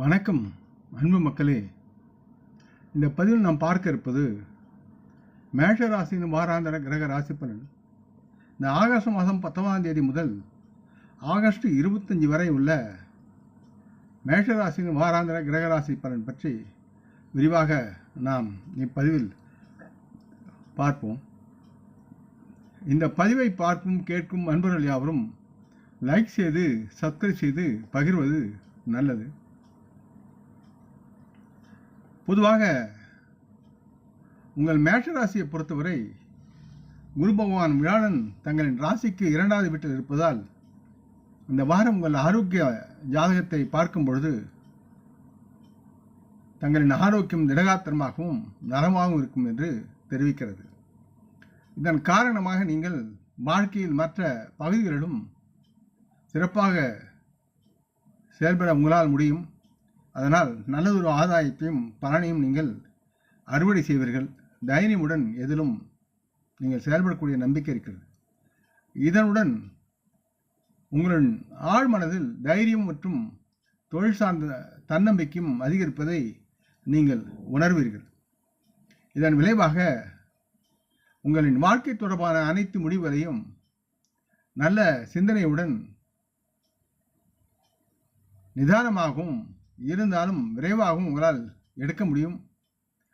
வணக்கம் அன்பு மக்களே. இந்த பதிவில் நாம் பார்க்க இருப்பது மேஷ ராசியின் வாராந்திர கிரக ராசி பலன். இந்த ஆகஸ்ட் மாதம் பத்தொன்பதாம் தேதி முதல் ஆகஸ்ட் இருபத்தஞ்சி வரை உள்ள மேஷ ராசியின் வாராந்திர கிரக ராசி பலன் பற்றி விரிவாக நாம் இப்பதிவில் பார்ப்போம். இந்த பதிவை பார்க்கும் கேட்கும் அன்பர்கள் யாவரும் லைக் செய்து சப்ஸ்கிரைப் செய்து பகிர்வது நல்லது. பொதுவாக உங்கள் மேஷ ராசியை பொறுத்தவரை குரு பகவான் வியாழன் தங்களின் ராசிக்கு இரண்டாவது வீட்டில் இருப்பதால் இந்த வாரம் உங்கள் ஆரோக்கிய ஜாதகத்தை பார்க்கும் பொழுது தங்களின் ஆரோக்கியம் திடகாத்திரமாகவும் நலமாகவும் இருக்கும் என்று தெரிவிக்கிறது. இதன் காரணமாக நீங்கள் வாழ்க்கையில் மற்ற பகுதிகளிலும் சிறப்பாக செயல்பட உங்களால் முடியும். அதனால் நல்லதொரு ஆதாயத்தையும் பலனையும் நீங்கள் அறுவடை செய்வீர்கள். தைரியமுடன் எதிலும் நீங்கள் செயல்படக்கூடிய நம்பிக்கை இருக்கிறது. இதனுடன் உங்களின் ஆழ் மனதில் தைரியம் மற்றும் தொழில் சார்ந்த தன்னம்பிக்கையும் அதிகரிப்பதை நீங்கள் உணர்வீர்கள். இதன் விளைவாக உங்களின் வாழ்க்கை தொடர்பான அனைத்து முடிவுகளையும் நல்ல சிந்தனையுடன் நிதானமாகவும் இருந்தாலும் விரைவாகவும் உங்களால் எடுக்க முடியும்.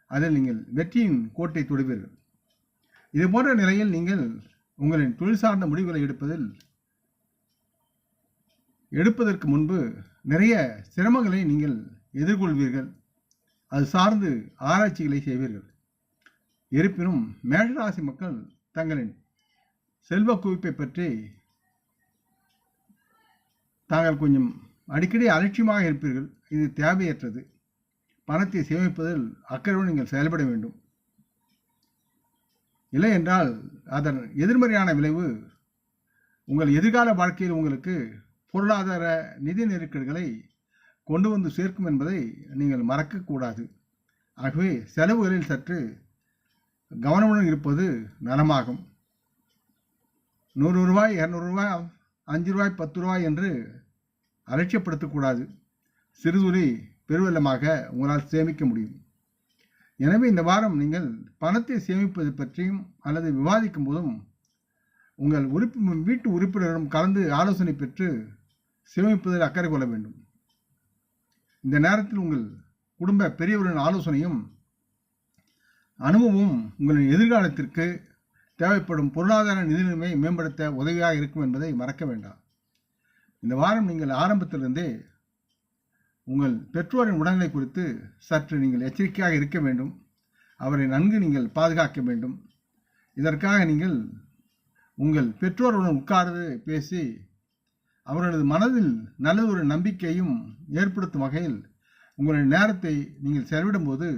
அதில் நீங்கள் வெற்றியின் கோட்டை தொடுவீர்கள். இது போன்ற நிலையில் நீங்கள் உங்களின் தொழில் சார்ந்த முடிவுகளை எடுப்பதில் எடுப்பதற்கு முன்பு நிறைய சிரமங்களை நீங்கள் எதிர்கொள்வீர்கள். அது சார்ந்து ஆராய்ச்சிகளை செய்வீர்கள். இருப்பினும் மேஷராசி மக்கள் தங்களின் செல்வ குவிப்பை பற்றி தாங்கள் கொஞ்சம் அடிக்கடி அலட்சியமாக இருப்பீர்கள். இது தேவையற்றது. பணத்தை சேமிப்பதில் அக்கறையுடன் நீங்கள் செயல்பட வேண்டும். இல்லை என்றால் அதன் எதிர்மறையான விளைவு உங்கள் எதிர்கால வாழ்க்கையில் உங்களுக்கு பொருளாதார நிதி நெருக்கடிகளை கொண்டு வந்து சேர்க்கும் என்பதை நீங்கள் மறக்கக்கூடாது ஆகவே செலவுகளில் சற்று கவனமுடன் இருப்பது நலமாகும். நூறு ரூபாய் இரநூறுவா அஞ்சு ரூபாய் பத்து ரூபாய் என்று அலட்சியப்படுத்தக்கூடாது சிறுதுளி பெருவெள்ளமாக உங்களால் சேமிக்க முடியும். எனவே இந்த வாரம் நீங்கள் பணத்தை சேமிப்பது பற்றியும் அல்லது விவாதிக்கும் போதும் உங்கள் உறுப்பு வீட்டு உறுப்பினரிடம் கலந்து ஆலோசனை பெற்று சேமிப்பதில் அக்கறை கொள்ள வேண்டும். இந்த நேரத்தில் உங்கள் குடும்ப பெரியவர்களின் ஆலோசனையும் அனுபவமும் உங்களின் எதிர்காலத்திற்கு தேவைப்படும் பொருளாதார நிதி நிலைமையை மேம்படுத்த உதவியாக இருக்கும் என்பதை மறக்க வேண்டாம். இந்த வாரம் நீங்கள் ஆரம்பத்திலிருந்தே உங்கள் பெற்றோரின் உடல்நிலை குறித்து சற்று நீங்கள் எச்சரிக்கையாக இருக்க வேண்டும். அவரை நன்கு நீங்கள் பாதுகாக்க வேண்டும். இதற்காக நீங்கள் உங்கள் பெற்றோருடன் உட்கார்ந்து பேசி அவர்களது மனதில் நல்லதொரு நம்பிக்கையும் ஏற்படுத்தும் வகையில் உங்களுடைய நேரத்தை நீங்கள் செலவிடும்போது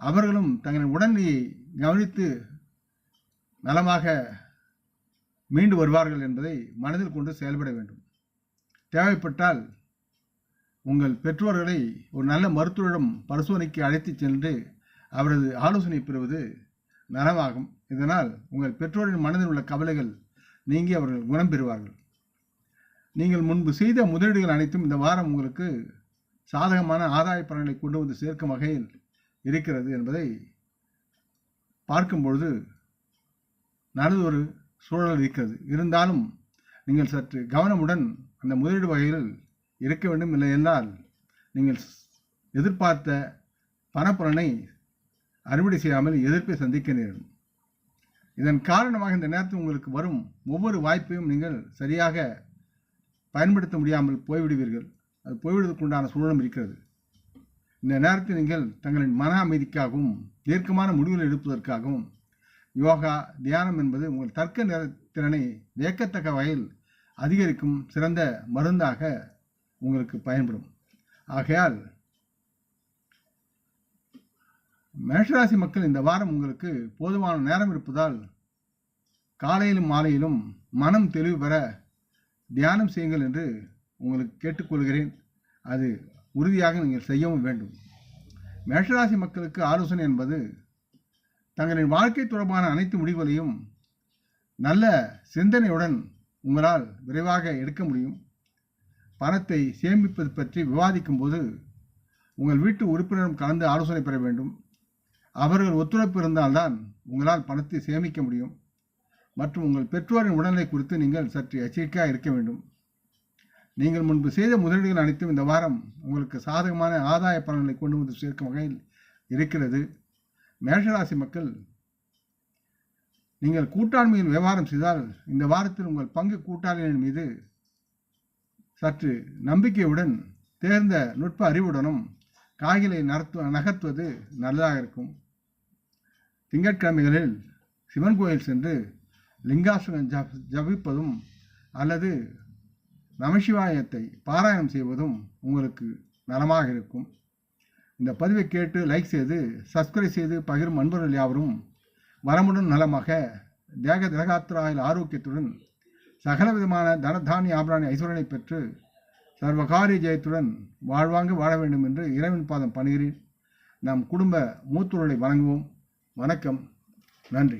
அவர்களும் தங்களின் உடல்நிலையை கவனித்து நலமாக மீண்டு வருவார்கள் என்பதை மனதில் கொண்டு செயல்பட வேண்டும். தேவைப்பட்டால் உங்கள் பெற்றோர்களை ஒரு நல்ல மருத்துவரிடம் பரிசோதனைக்கு அழைத்து சென்று அவரது ஆலோசனை பெறுவது நலமாகும். இதனால் உங்கள் பெற்றோரின் மனதில் உள்ள கவலைகள் நீங்கி அவர்கள் குணம் பெறுவார்கள். நீங்கள் முன்பு செய்த முதலீடுகள் அனைத்தும் இந்த வாரம் உங்களுக்கு சாதகமான ஆதாய பலன்களை கொண்டு வந்து சேர்க்கும் வகையில் இருக்கிறது என்பதை பார்க்கும் பொழுது நல்லதொரு சூழல் இருக்கிறது. இருந்தாலும் நீங்கள் சற்று கவனமுடன் அந்த முதலீடு வகையில் இருக்க வேண்டும் இல்லை என்றால் நீங்கள் எதிர்பார்த்த பணப்புலனை அறுவடை செய்யாமல் எதிர்ப்பை சந்திக்க நேரும் இதன் காரணமாக இந்த நேரத்தில் உங்களுக்கு வரும் ஒவ்வொரு வாய்ப்பையும் நீங்கள் சரியாக பயன்படுத்த முடியாமல் போய்விடுவீர்கள். அது போய்விடுவதற்குண்டான சூழலும் இருக்கிறது. இந்த நேரத்தில் நீங்கள் தங்களின் மன அமைதிக்காகவும் தீர்க்கமான முடிவுகள் எடுப்பதற்காகவும் யோகா தியானம் என்பது உங்கள் தர்க்க நிற திறனை வியக்கத்தக்க வகையில் அதிகரிக்கும் சிறந்த மருந்தாக உங்களுக்கு பயன்படும். ஆகையால் மேஷராசி மக்கள் இந்த வாரம் உங்களுக்கு போதுமான நேரம் இருப்பதால் காலையிலும் மாலையிலும் மனம் தெளிவு பெற தியானம் செய்யுங்கள் என்று உங்களுக்கு கேட்டுக்கொள்கிறேன். அது உறுதியாக நீங்கள் செய்யவும் வேண்டும். மேஷராசி மக்களுக்கு ஆலோசனை என்பது தங்களின் வாழ்க்கை தொடர்பான அனைத்து முடிவுகளையும் நல்ல சிந்தனையுடன் உங்களால் விரைவாக எடுக்க முடியும். பணத்தை சேமிப்பது பற்றி விவாதிக்கும் போது உங்கள் வீட்டு உறுப்பினரும் கலந்து ஆலோசனை பெற வேண்டும். அவர்கள் ஒத்துழைப்பு இருந்தால்தான் உங்களால் பணத்தை சேமிக்க முடியும். மற்றும் உங்கள் பெற்றோரின் உடல்நிலை குறித்து நீங்கள் சற்று எச்சரிக்கையாக இருக்க வேண்டும். நீங்கள் முன்பு செய்த முதலீடுகள் அனைத்தும் இந்த வாரம் உங்களுக்கு சாதகமான ஆதாய பலன்களை கொண்டு வந்து சேர்க்கும் வகையில் இருக்கிறது. மேஷராசி மக்கள் நீங்கள் கூட்டாண்மையில் விவகாரம் செய்தால் இந்த வாரத்தில் உங்கள் பங்கு கூட்டாளிகளின் மீது சற்று நம்பிக்கையுடன் தேர்ந்த நுட்ப அறிவுடனும் காய்களை நடத்து நகர்த்துவது நல்லதாக இருக்கும். திங்கட்கிழமைகளில் சிவன் கோயில் சென்று லிங்காசனம் ஜப ஜபிப்பதும் அல்லது நமசிவாயத்தை பாராயணம் செய்வதும் உங்களுக்கு நலமாக இருக்கும். இந்த பதிவை கேட்டு லைக் செய்து சப்ஸ்கிரைப் செய்து பகிரும் அன்பர்கள் யாவரும் வரமுடன் நலமாக தேக திரகாத்திராயில் ஆரோக்கியத்துடன் சகல விதமான தனதானிய ஆபராணி ஐஸ்வரனை பெற்று சர்வகாரிய ஜெயத்துடன் வாழ்வாங்க வாழ வேண்டும் என்று இறைவன் பாதம் பணிகிறேன் நம் குடும்ப மூத்தோர்களை வணங்குவோம். வணக்கம். நன்றி.